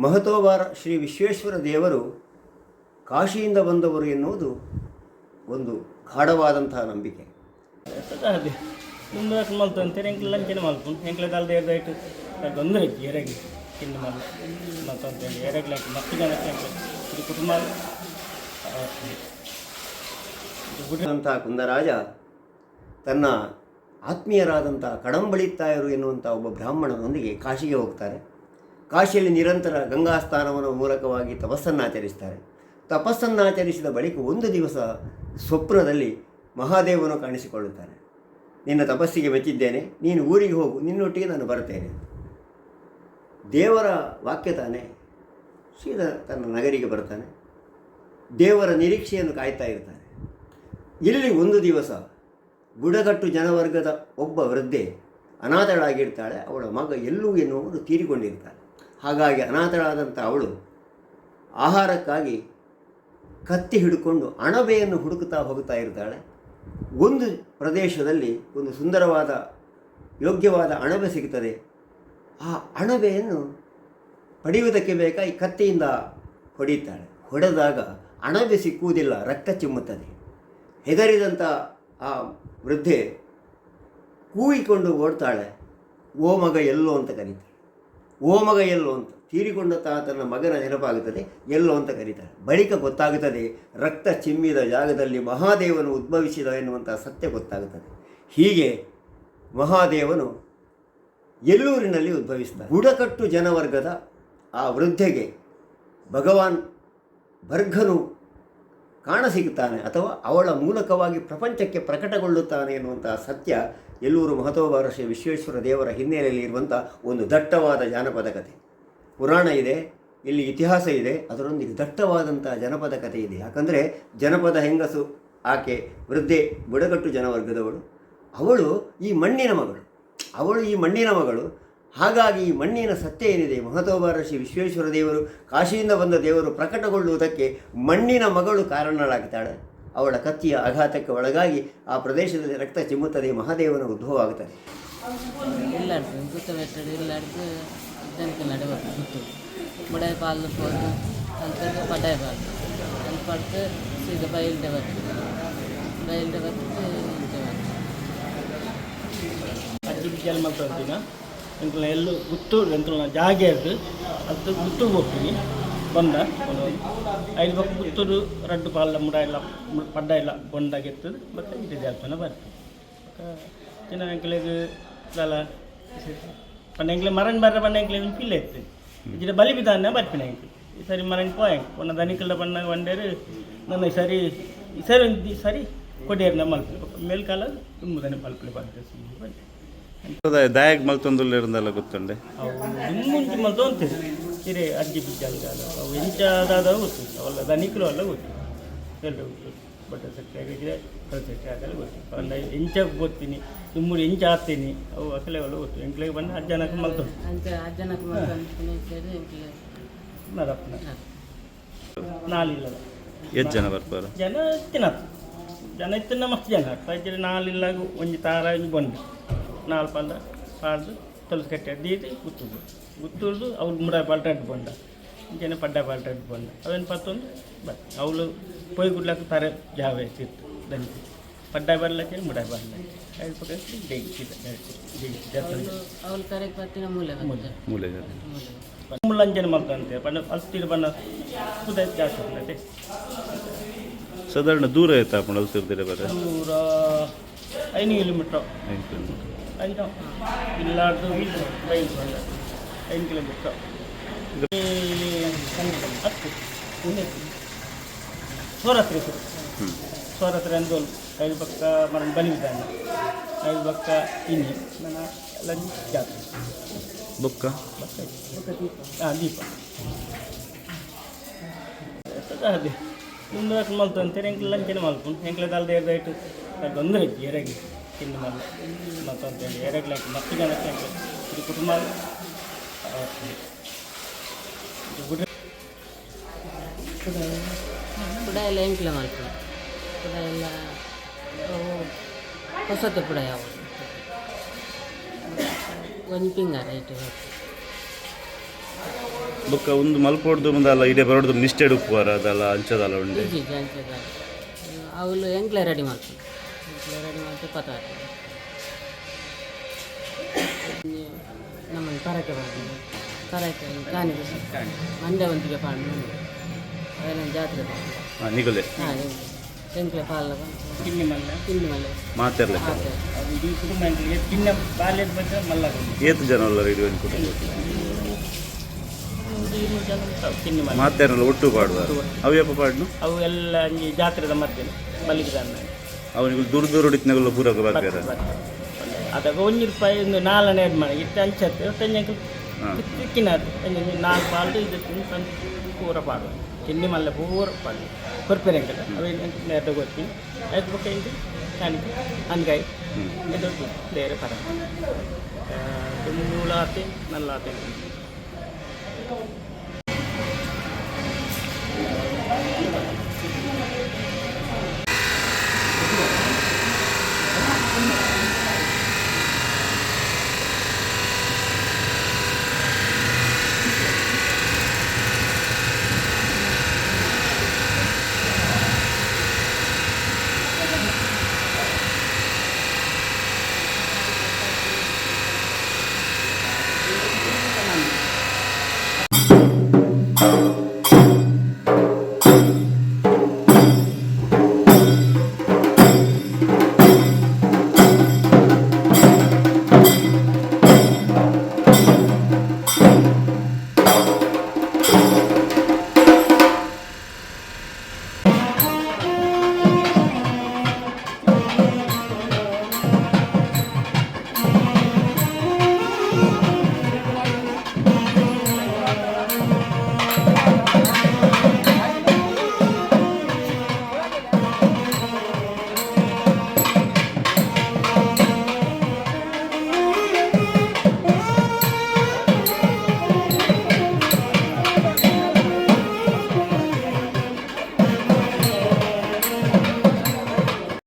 ಮಹತೋಬಾರ ಶ್ರೀ ವಿಶ್ವೇಶ್ವರ ದೇವರು ಕಾಶಿಯಿಂದ ಬಂದವರು ಎನ್ನುವುದು ಒಂದು ಗಾಢವಾದಂತಹ ನಂಬಿಕೆ. ಮುಂದೆ ಮಲ್ತು ಅಂತಾರೆ ಎಂಕ್ಲೆ ಮಲ್ಪು ಎಂಕ್ಲೆ ದಾಲ್ದ ಏರ್ದಾಯ್ತು ತೊಂದರೆ ಇದು ಕುಟುಂಬ. ಅಂತ ಕುಂದರಾಜ ತನ್ನ ಆತ್ಮೀಯರಾದಂಥ ಕಡಂಬಳಿತಾಯರು ಎನ್ನುವಂಥ ಒಬ್ಬ ಬ್ರಾಹ್ಮಣನೊಂದಿಗೆ ಕಾಶಿಗೆ ಹೋಗ್ತಾರೆ. ಕಾಶಿಯಲ್ಲಿ ನಿರಂತರ ಗಂಗಾ ಮೂಲಕವಾಗಿ ತಪಸ್ಸನ್ನು ಆಚರಿಸ್ತಾರೆ. ತಪಸ್ಸನ್ನು ಆಚರಿಸಿದ ಬಳಿಕ ಒಂದು ದಿವಸ ಸ್ವಪ್ನದಲ್ಲಿ ಮಹಾದೇವನು ಕಾಣಿಸಿಕೊಳ್ಳುತ್ತಾನೆ. ನಿನ್ನ ತಪಸ್ಸಿಗೆ ಮೆಚ್ಚಿದ್ದೇನೆ, ನೀನು ಊರಿಗೆ ಹೋಗು, ನಿನ್ನೊಟ್ಟಿಗೆ ನಾನು ಬರುತ್ತೇನೆ. ದೇವರ ವಾಕ್ಯ ತಾನೆ. ಸೀದಾ ತನ್ನ ನಗರಿಗೆ ಬರ್ತಾನೆ ದೇವರ ನಿರೀಕ್ಷೆಯನ್ನು ಕಾಯ್ತಾ ಇರ್ತಾನೆ. ಇಲ್ಲಿ ಒಂದು ದಿವಸ ಬುಡಗಟ್ಟು ಜನವರ್ಗದ ಒಬ್ಬ ವೃದ್ಧೆ ಅನಾಥಳಾಗಿರ್ತಾಳೆ, ಅವಳ ಮಗ ಎಲ್ಲೂ ಎನ್ನುವುದು ತೀರಿಕೊಂಡಿರ್ತಾಳೆ. ಹಾಗಾಗಿ ಅನಾಥಳಾದಂಥ ಅವಳು ಆಹಾರಕ್ಕಾಗಿ ಕತ್ತಿ ಹಿಡ್ಕೊಂಡು ಅಣಬೆಯನ್ನು ಹುಡುಕುತ್ತಾ ಹೋಗುತ್ತಾ ಇರ್ತಾಳೆ. ಒಂದು ಪ್ರದೇಶದಲ್ಲಿ ಒಂದು ಸುಂದರವಾದ, ಯೋಗ್ಯವಾದ ಅಣಬೆ ಸಿಗುತ್ತದೆ. ಆ ಅಣಬೆಯನ್ನು ಪಡೆಯುವುದಕ್ಕೆ ಬೇಕಾಗಿ ಕತ್ತಿಯಿಂದ ಹೊಡೆಯುತ್ತಾಳೆ. ಹೊಡೆದಾಗ ಅಣಬೆ ಸಿಕ್ಕುವುದಿಲ್ಲ, ರಕ್ತ ಚಿಮ್ಮುತ್ತದೆ. ಹೆದರಿದಂಥ ಆ ವೃದ್ಧೆ ಕೂಯಿಕೊಂಡು ಓಡ್ತಾಳೆ. ಓ ಮಗ ಎಲ್ಲೋ ಅಂತ ಕರೀತಾಳೆ. ಓ ಮಗ ಎಲ್ಲೋ ಅಂತ ತೀರಿಕೊಂಡ ತನ್ನ ಮಗನ ನೆನಪಾಗುತ್ತದೆ, ಎಲ್ಲೋ ಅಂತ ಕರೀತಾರೆ. ಬಳಿಕ ಗೊತ್ತಾಗುತ್ತದೆ, ರಕ್ತ ಚಿಮ್ಮಿದ ಜಾಗದಲ್ಲಿ ಮಹಾದೇವನು ಉದ್ಭವಿಸಿದ ಎನ್ನುವಂಥ ಸತ್ಯ ಗೊತ್ತಾಗುತ್ತದೆ. ಹೀಗೆ ಮಹಾದೇವನು ಎಲ್ಲೂರಿನಲ್ಲಿ ಉದ್ಭವಿಸಿದ. ಬುಡಕಟ್ಟು ಜನವರ್ಗದ ಆ ವೃದ್ಧೆಗೆ ಭಗವಾನ್ ಬರ್ಘನು ಕಾಣಸಿಗುತ್ತಾನೆ ಅಥವಾ ಅವಳ ಮೂಲಕವಾಗಿ ಪ್ರಪಂಚಕ್ಕೆ ಪ್ರಕಟಗೊಳ್ಳುತ್ತಾನೆ ಎನ್ನುವಂತಹ ಸತ್ಯ ಎಲ್ಲೂರು ಮಹತೋಬಾರ ಶ್ರೀ ವಿಶ್ವೇಶ್ವರ ದೇವರ ಹಿನ್ನೆಲೆಯಲ್ಲಿ ಇರುವಂಥ ಒಂದು ದಟ್ಟವಾದ ಜಾನಪದ ಕಥೆ. ಪುರಾಣ ಇದೆ, ಇಲ್ಲಿ ಇತಿಹಾಸ ಇದೆ, ಅದರೊಂದಿಗೆ ದಟ್ಟವಾದಂಥ ಜನಪದ ಕಥೆ ಇದೆ. ಯಾಕಂದರೆ ಜನಪದ ಹೆಂಗಸು, ಆಕೆ ವೃದ್ಧೆ ಬುಡಗಟ್ಟು ಜನವರ್ಗದವಳು. ಅವಳು ಈ ಮಣ್ಣಿನ ಮಗಳು. ಅವಳು ಈ ಮಣ್ಣಿನ ಮಗಳು. ಹಾಗಾಗಿ ಈ ಮಣ್ಣಿನ ಸತ್ಯ ಏನಿದೆ? ಮಹತೋಬಾರ ಶ್ರೀ ವಿಶ್ವೇಶ್ವರ ದೇವರು ಕಾಶಿಯಿಂದ ಬಂದ ದೇವರು ಪ್ರಕಟಗೊಳ್ಳುವುದಕ್ಕೆ ಮಣ್ಣಿನ ಮಗಳು ಕಾರಣಳಾಗ್ತಾಳೆ. ಅವಳ ಕತ್ತಿಯ ಆಘಾತಕ್ಕೆ ಒಳಗಾಗಿ ಆ ಪ್ರದೇಶದಲ್ಲಿ ರಕ್ತ ಚಿಮ್ಮುತ್ತದೆ ಮಹಾದೇವನ ಉದ್ಭವ ಆಗುತ್ತದೆ ನಡೆ ಬರ್ತದೆ ಗುತ್ತು ಬಡಾಯಿ ಪಾಲು ಹೋದು ಅಂತ ಪಟಾಯಿ ಪಾಲು ಅಲ್ಲಿ ಪಡ್ದು ಸೀದಾ ಬಯಲ್ದೆ ಬರ್ತದೆ ಬಯಲ್ದೆ ಬರ್ತದೆ ಇಂಚೆ ಬರ್ತದೆ ಅಜ್ಜಿ ಬಿಜ್ಜಲ್ಲಿ ಮಲ್ತು ಎಂಕ್ಲ ಎಲ್ಲೂ ಗುತ್ತು ಎಂಕಲ್ನ ಜಾಗ ಇರ್ದು ಅದು ಗುತ್ತು ಹೋಗ್ತೀನಿ ಬಂದ ಒಂದು ಐದು ಪಕ್ಕ ಗುತ್ತೂರು ರಡ್ಡು ಪಾಲ ಮುಡ ಇಲ್ಲ ಪಡ್ಡ ಇಲ್ಲ ಬಂದಾಗಿರ್ತದೆ ಮತ್ತು ಇದು ಜಾಲ್ಪನ ಬರ್ತದೆ. ಚಿನ್ನ ಎಂಕ್ಲೆಗ್ ಅಲ್ಲ ಪಂಡ ಎಂಕ್ಲೆ ಮರನ್ ಬರ್ರ ಪಿಲ್ಲ ಇರ್ತದೆ. ಇಜಿದ ಬಲಿ ಬಿದ್ದಾನೆ ಬರ್ಪಿನ ಎಂಕ್ಲೆ ಈ ಸರಿ ಮರನ್ ಪೋಯಂಗ್ ಒಂದು ದನಿಕಲ್ಲ ಬಣ್ಣ ಒಂಡೇರು ನನ್ನ ಈ ಸರಿ ಈ ಸರಿ ಒಂದು ಸರಿ ಕೊಡಿಯರ್ ನಮ್ಮ ಮಲ್ಪಲೆ ಮೇಲ್ಕಾಲ ತುಂಬದನೆ ಮಲ್ಪಲೆ ಬರ್ತದೆ ಬಂದೆ. ದಾಯಗ್ ಮಲ್ತೊಂದುಲ್ಲ ಇರಂದಲ್ಲ ಗೊತ್ತುಂಡೆ? ಮುಂಚೆ ಮಲ್ತು ಅಂತೀರಿ ಹಿರೇ ಅಜ್ಜಿ ಬಿಜ್ಜಾಲ ಅವು ಎಂಚಾದಾದ ಗೊತ್ತು. ಅವಲ್ಲ ದನಿಕಲು ಅಲ್ಲ ಗೊತ್ತು. ಎಲ್ಲ ಗೊತ್ತು. ಬಟ್ಟೆ ಸೆಟ್ ಆಗಿದ್ರೆ ಸೆಟ್ ಆಗಲ್ಲ ಗೊತ್ತು. ಅಲ್ಲ ಎಂಚ ಗೊತ್ತೀನಿ. ತುಮ್ಮೂರು ಎಂಚ ಹಾಕ್ತೀನಿ ಅವು ಅಸಲೆ ಅವೆಲ್ಲ ಗೊತ್ತು. ಎಂಕ್ಲೆಗೆ ಬಂದು ಅಜ್ಜನಕ್ಕೆ ಮಲ್ತು ನರಪ್ಪನ. ನಾಲಿಲ್ಲ ಎಷ್ಟು ಜನ ಬರ್ತಾರೆ? ಜನ ಇತ್ತಿನ. ಜನ ಇತ್ತಿನ ಮಸ್ತ್ ಜನ. ಪೈಜರಿ ನಾಲಿಲ್ಲ ಒಂಜಿ ತಾರ ಒಂಜಿ ಬಂದು. ನಾಲ್ ಪಲ್ಲ ಪಾಡ್ದು ತೊಲಸು ಕಟ್ಟೆ ದೀದಿ ಗುತ್ತುದು ಗುತ್ತುರ್ದು ಅವ್ರು ಮುಡ ಪಾಲ್ಟಟ್ಟು ಬಂದ. ಇಂಚನೆ ಪಡ್ಡ ಪಾಲ್ಟಟ್ಟು ಬಂದ. ಅದನ್ನು ಪತ್ತೊಂದು? ಬರ್ತ ಅವಳು ಪೊಯ್ ಗುಡ್ಲಕ್ಕೆ ತರ ಜಾವ ಇರ್ತಿತ್ತು ದಂತಿ ಪಡ್ಡ ಬರ್ಲಕ್ಕೆ ಮುಡ ಬರ್ಲಕ್ಕೆ. ಐದು ಪಕ್ಕ ಅವಳು ಅವಳು ಕರೆಗೆ ಪತ್ತಿನ ಮೂಲೆ ಮೂಲೆ ಮಲ್ಕಂತೆ ಬಣ್ಣ ಅಲ್ತಿರು ಬಣ್ಣ ಕುದ ಜಾಸ್ತಿ ಆಗ್ತದೆ. ಸಾಧಾರಣ ದೂರ ಆಯ್ತಾ ಅಪ್ಪ ಅಲ್ತಿರ್ದಿರ ಬರ? ನೂರ ಐದು ಕಿಲೋಮೀಟ್ರ್. ಐದು ಇಲ್ಲಾರ್ದು ಐದು ಐದು ಕಿಲೋಮೀಟ್ರ್ ಹತ್ತು. ಮುಂದೆ ಸರ್ ಹತ್ರ ಹೆಸರು ಸೋರ ಹತ್ರ ಅಂದೋಲ್ ಐದು ಪಕ್ಕ ಮರ ಬಲಿವಿದ್ದಾನೆ. ಐದು ಪಕ್ಕ ಇನ್ನಿ ನನ್ನ ಲಂಚ್ ಜಾತ್ರೆ. ಬೊಕ್ಕ? ಹಾಂ ದೀಪ. ಅದೇ ಮುಂದೆ ಮಲ್ತು ಅಂತೇಳಿ ಎಂಕ್ಲೆ ಲಂಚನೆ ಮಲ್ಕೊಂಡು ಎಂಕ್ಲೆ ದಾಲ್ದ ಏರ್ದಾಯ್ತು ತೊಂದರೆ ಇತ್ತು ಎರೆಗೆ. ತಿಂದು ಮಲ್ಲ ಮತ್ತೊಂದು ಹೇಳಿ ಎರೆಗ್ಲ ಮಕ್ಕಳು ಇದು ಕುಟುಂಬ ಬಿಟ್ರೆ ಪುಡ ಎಲ್ಲ ಎಂಕ್ಲೆ ಮಾಡ್ತೀವಿ. ಪುಡ ಎಲ್ಲ ಹೊಸತು ಪುಡ ಯಾವ ಒಂದು ಪಿಂಗಾರ ಇಟ್ಟು ಬೊಕ್ಕ ಒಂದು ಮಲ್ಪೊಡ್ದು ಮುಂದಲ್ಲ ಇಡೀ ಬರೋಡ್ದು ಮಿಸ್ಟೇಡ್ ಉಪ್ಪುವಾರ ಅದಲ್ಲ ಅಂಚದಲ್ಲ ಉಂಡೆ ಈಜಿ ಅವಳು ಎಂಕ್ಲೆ ರೆಡಿ ಮಾಡ್ತೀನಿ ರೆಡಿ ಮಾಡಿ ಪತ್ತಾರ ನಮ್ಮನ್ನು ಪರಕೆ ಬಂದು ಪರಕೆ ಕಾಣಿ ಮಂಡ್ಯ ಒಂದಿಗೆ ಪಾಂಡು ಅದೆಲ್ಲ ಜಾತ್ರೆ ನಿಗುಲೆ ಹಾಂ ಎಂಕ್ಲೆ ಪಾಲ ತಿನ್ನಿ ಮಲ್ಲ? ತಿಂಡಿ ಮಲೆ ಮಾತೆರ್ಲೆ ಅದು ಇಡೀ ಕುಟುಂಬ ಅಂತ ಚಿನ್ನ ಬಾಲ್ಯದ ಬಗ್ಗೆ ಮಲ್ಲ ಏತು ಜನ ಅಲ್ಲ ಇಡೀ ಒಂದು ಕುಟುಂಬ ಮಲ್ಲ. ಒಟ್ಟು ಪಾಡುವ? ಅವ್ಯಪ್ಪ ಪಾಡ್ನು? ಅವು ಎಲ್ಲ ಜಾತ್ರೆದ ಮಧ್ಯೆ ಬಲಿಗಿದಾನ ಅವನಿಗೆ ದೂರ ದೂರ ಹೊಡಿತಿನಾಗಲ್ಲ ಪೂರಕ ಬಾಕ್ಯಾರ ಅದಾಗ ಒಂದು ರೂಪಾಯಿ ಒಂದು ನಾಲ್ಕನೇ ಇದು ಮಾಡಿ ಇಟ್ಟು ಅಂಚತ್ತೆ ತಂಜಂಗೆ ಹಾಂ ತಿಕ್ಕಿನದು ನಾಲ್ಕು ಪಾಲು ಇದು ತಿಂದು ತಂದು ಪೂರ ಪಾಡುವ ತಿಂಡಿ ಮಲ್ಲ ಪೂರ ಪಾಡು ಕೊರ್ಪೆರೆ ಅಂಕಲ್ ಅವೇನು ನೇರ ಗೊತ್ತಿ ಐದು ಬುಕ್ಕ ಇಂದು ಕಾಣಿಕೆ ಅಂದ್ಗಾಯಿ ಹ್ಞೂ ಇದು ಬೇರೆ ಪರ ತುಮ್ಮೂಳ ಆತೆ Oh.